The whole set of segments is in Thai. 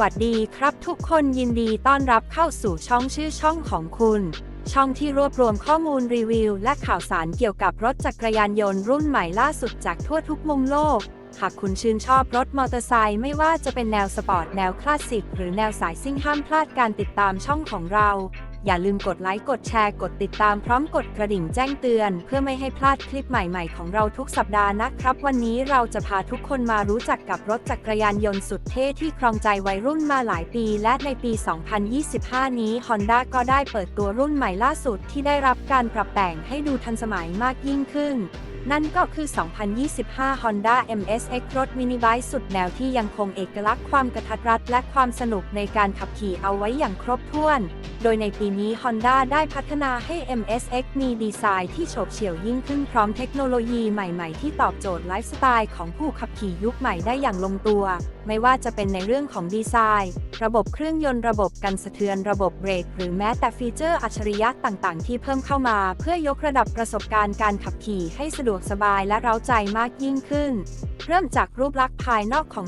วัสดีครับทุกคนยินดีต้อนรับเข้าสู่ช่องชื่อช่องของคุณ ช่องที่รวบรวมข้อมูลรีวิว และข่าวสารเกี่ยวกับรถจักรยานยนต์รุ่นใหม่ล่าสุดจากทั่วทุกมุมโลก หากคุณชื่นชอบรถมอเตอร์ไซค์ไม่ว่าจะเป็นแนวสปอร์ตแนวคลาสสิก หรือแนวสายซิ่งห้ามพลาดการติดตามช่องของเรา อย่าลืมกดไลค์กดแชร์กดติดตามพร้อมกดกระดิ่งแจ้งเตือน เพื่อไม่ให้พลาดคลิปใหม่ๆ ของเราทุกสัปดาห์นะครับ วันนี้เราจะพาทุกคนมารู้จักกับรถจักรยานยนต์สุดเท่ที่ครองใจวัยรุ่นมาหลายปี และในปี 2025 นี้ Honda ก็ได้เปิดตัวรุ่นใหม่ล่าสุดที่ได้รับการปรับแต่งให้ดูทันสมัยมากยิ่งขึ้น นั่นก็คือ 2025 Honda MSX รถมินิไบค์สุดแนวที่ยังคงเอกลักษณ์ความกระทัดรัดและความสนุกในการขับขี่เอาไว้อย่างครบถ้วน โดยในปีนี้ Honda ได้พัฒนาให้ MSX มีดีไซน์ที่โฉบเฉี่ยวยิ่งขึ้นพร้อมเทคโนโลยีใหม่ๆ ที่ตอบโจทย์ไลฟ์สไตล์ของผู้ขับขี่ยุคใหม่ได้อย่างลงตัว ไม่ว่าจะเป็นในเรื่องของดีไซน์ ระบบเครื่องยนต์ระบบกันสะเทือนระบบเบรก หรือแม้แต่ฟีเจอร์อัจฉริยะต่างๆ ที่เพิ่มเข้ามา เพื่อยกระดับประสบการณ์การขับขี่ให้สะดวกสบายและเร้าใจมากยิ่งขึ้น เริ่มจากรูปลักษณ์ภายนอกของ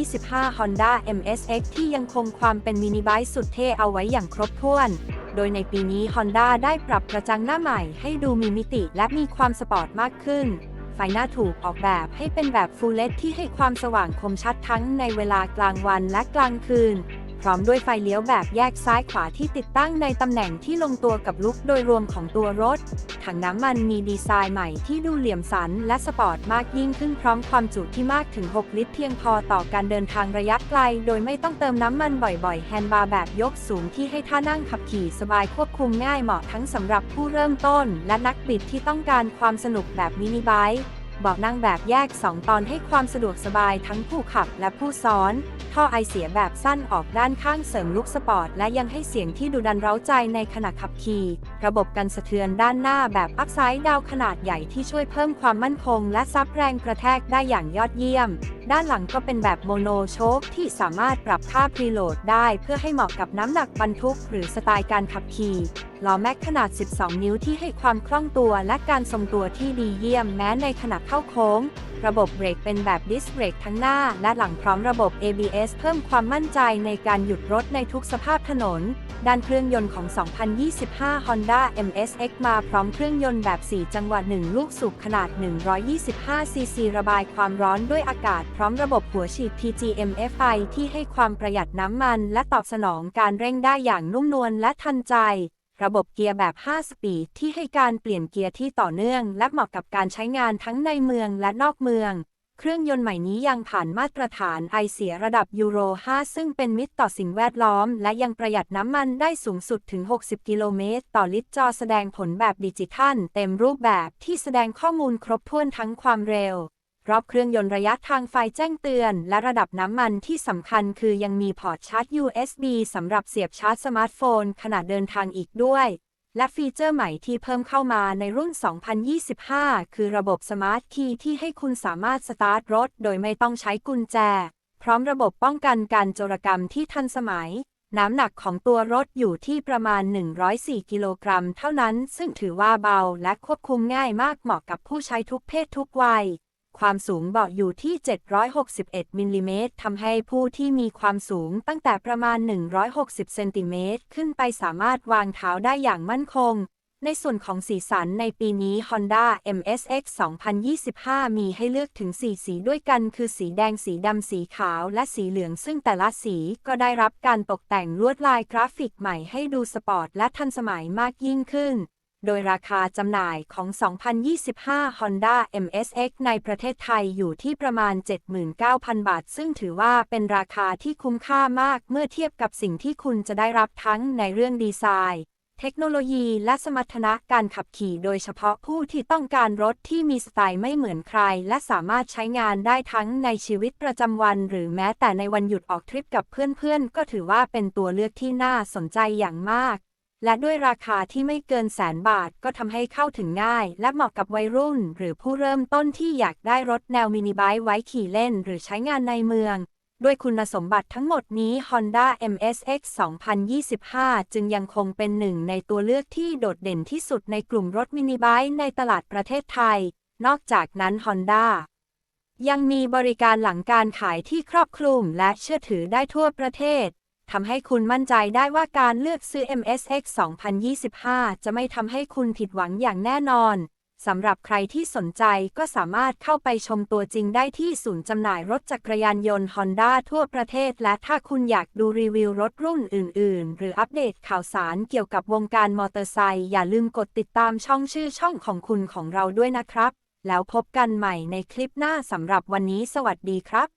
2025 Honda MSX ที่ยังคงความเป็นมินิไบค์สุดเท่เอาไว้อย่างครบถ้วน โดยในปีนี้ Honda ได้ปรับกระจังหน้าใหม่ให้ดูมีมิติและมีความสปอร์ตมากขึ้นไฟหน้าถูกออกแบบให้เป็นแบบฟูลเลที่ให้ความสว่างคมชัดทั้งในเวลากลางวันและกลางคืน พร้อมด้วยไฟเลี้ยวแบบแยกซ้ายขวาที่ติดตั้งในตำแหน่งที่ลงตัวกับลุคโดยรวมของตัวรถ ถังน้ำมันมีดีไซน์ใหม่ที่ดูเหลี่ยมสันและสปอร์ตมากยิ่งขึ้นพร้อมความจุที่มากถึง 6 ลิตรเพียงพอต่อการเดินทางระยะไกล โดยไม่ต้องเติมน้ำมันบ่อยๆ แฮนด์บาร์แบบยกสูงที่ให้ท่านั่งขับขี่สบายควบคุมง่ายเหมาะทั้งสำหรับผู้เริ่มต้น และนักบิดที่ต้องการความสนุกแบบมินิไบค์ บาะนั่งแบบแยก 2 ตอนให้ความสะดวกสบายทั้งผู้ขับและผู้ซ้อน ท่อไอเสียแบบสั้นออกด้านข้างเสริมลุคสปอร์ต และยังให้เสียงที่ดุดันเร้าใจในขณะขับขี่ ระบบกันสะเทือนด้านหน้าแบบอัพไซด์ดาวขนาดใหญ่ที่ช่วยเพิ่มความมั่นคง และซับแรงกระแทกได้อย่างยอดเยี่ยม ด้านหลังก็เป็นแบบโมโนโชคที่สามารถปรับค่าพรีโหลดได้ เพื่อให้เหมาะกับน้ำหนักบรรทุก หรือสไตล์การขับขี่ ล้อแม็กขนาด 12 นิ้วที่ให้ความคล่องตัวและการทรงตัวที่ดีเยี่ยมแม้ในขณะเข้าโค้ง ระบบเบรกเป็นแบบดิสเบรกทั้งหน้าและหลังพร้อมระบบ ABS เพิ่มความมั่นใจในการหยุดรถในทุกสภาพถนน ด้านเครื่องยนต์ของ 2025 Honda MSX มาพร้อมเครื่องยนต์แบบ 4 จังหวะ 1 ลูกสูบขนาด 125 ซีซีระบายความร้อนด้วยอากาศพร้อมระบบหัวฉีด PGM-FI ที่ให้ความประหยัดน้ำมัน และตอบสนองการเร่งได้อย่างนุ่มนวลและทันใจ ระบบเกียร์แบบ 5 สปีดที่ให้การเปลี่ยนเกียร์ที่ต่อเนื่อง และเหมาะกับการใช้งานทั้งในเมืองและนอกเมือง เครื่องยนต์ใหม่นี้ยังผ่านมาตรฐานไอเสียระดับยูโร 5 ซึ่งเป็นมิตรต่อสิ่งแวดล้อม และยังประหยัดน้ำมันได้สูงสุดถึง 60 กิโลเมตร ต่อลิตรจอแสดงผลแบบดิจิทัล เต็มรูปแบบที่แสดงข้อมูลครบถ้วนทั้งความเร็ว รอบเครื่องยนต์ระยะทางไฟแจ้งเตือน และระดับน้ำมันที่สำคัญคือยังมีพอร์ตชาร์จ USB สำหรับเสียบชาร์จสมาร์ทโฟน ขณะเดินทางอีกด้วย และฟีเจอร์ใหม่ที่เพิ่มเข้ามาในรุ่น 2025 คือระบบ Smart Key ที่ให้คุณสามารถสตาร์ทรถ โดยไม่ต้องใช้กุญแจ พร้อมระบบป้องกันการโจรกรรมที่ทันสมัยน้ำหนักของตัวรถอยู่ที่ประมาณ 104 กิโลกรัมเท่านั้น ซึ่งถือว่าเบาและควบคุมง่ายมากเหมาะกับผู้ใช้ทุกเพศทุกวัย ความสูงเบาะอยู่ที่ 761มิลลิเมตรทำให้ผู้ที่มีความสูงตั้งแต่ประมาณ 160เซนติเมตรขึ้นไปสามารถวางเท้าได้อย่างมั่นคง ในส่วนของสีสันในปีนี้ Honda MSX 2025 มีให้เลือกถึง 4 สีด้วยกัน คือสีแดงสีดำสีขาวและสีเหลือง ซึ่งแต่ละสีก็ได้รับการตกแต่งลวดลายกราฟิกใหม่ให้ดูสปอร์ตและทันสมัยมากยิ่งขึ้น โดยราคาจำหน่ายของ 2025 Honda MSX ในประเทศไทยอยู่ที่ประมาณ 79,000 บาท ซึ่งถือว่าเป็นราคาที่คุ้มค่ามากเมื่อเทียบกับสิ่งที่คุณจะได้รับทั้งในเรื่องดีไซน์ เทคโนโลยีและสมรรถนะการขับขี่โดยเฉพาะผู้ที่ต้องการรถที่มีสไตล์ไม่เหมือนใคร และสามารถใช้งานได้ทั้งในชีวิตประจำวัน หรือแม้แต่ในวันหยุดออกทริปกับเพื่อนๆ ก็ถือว่าเป็นตัวเลือกที่น่าสนใจอย่างมาก และด้วยราคาที่ไม่เกินแสนบาทก็ทำให้เข้าถึงง่าย และเหมาะกับวัยรุ่น หรือผู้เริ่มต้นที่อยากได้รถแนวมินิไบค์ไว้ขี่เล่น หรือใช้งานในเมือง ด้วยคุณสมบัติทั้งหมดนี้ Honda MSX 2025 จึงยังคงเป็นหนึ่งในตัวเลือกที่โดดเด่นที่สุดในกลุ่มรถมินิไบค์ในตลาดประเทศไทย นอกจากนั้น Honda ยังมีบริการหลังการขายที่ครอบคลุมและเชื่อถือได้ทั่วประเทศ ทำให้คุณมั่นใจได้ว่าการเลือกซื้อ MSX 2025 จะไม่ทำให้คุณผิดหวังอย่างแน่นอน สำหรับใครที่สนใจก็สามารถเข้าไปชมตัวจริงได้ที่ศูนย์จำหน่ายรถจักรยานยนต์ Honda ทั่วประเทศ และถ้าคุณอยากดูรีวิวรถรุ่นอื่น ๆ หรืออัปเดตข่าวสารเกี่ยวกับวงการมอเตอร์ไซค์อย่าลืมกดติดตามช่องชื่อช่องของคุณของเราด้วยนะครับ แล้วพบกันใหม่ในคลิปหน้าสำหรับวันนี้ สวัสดีครับ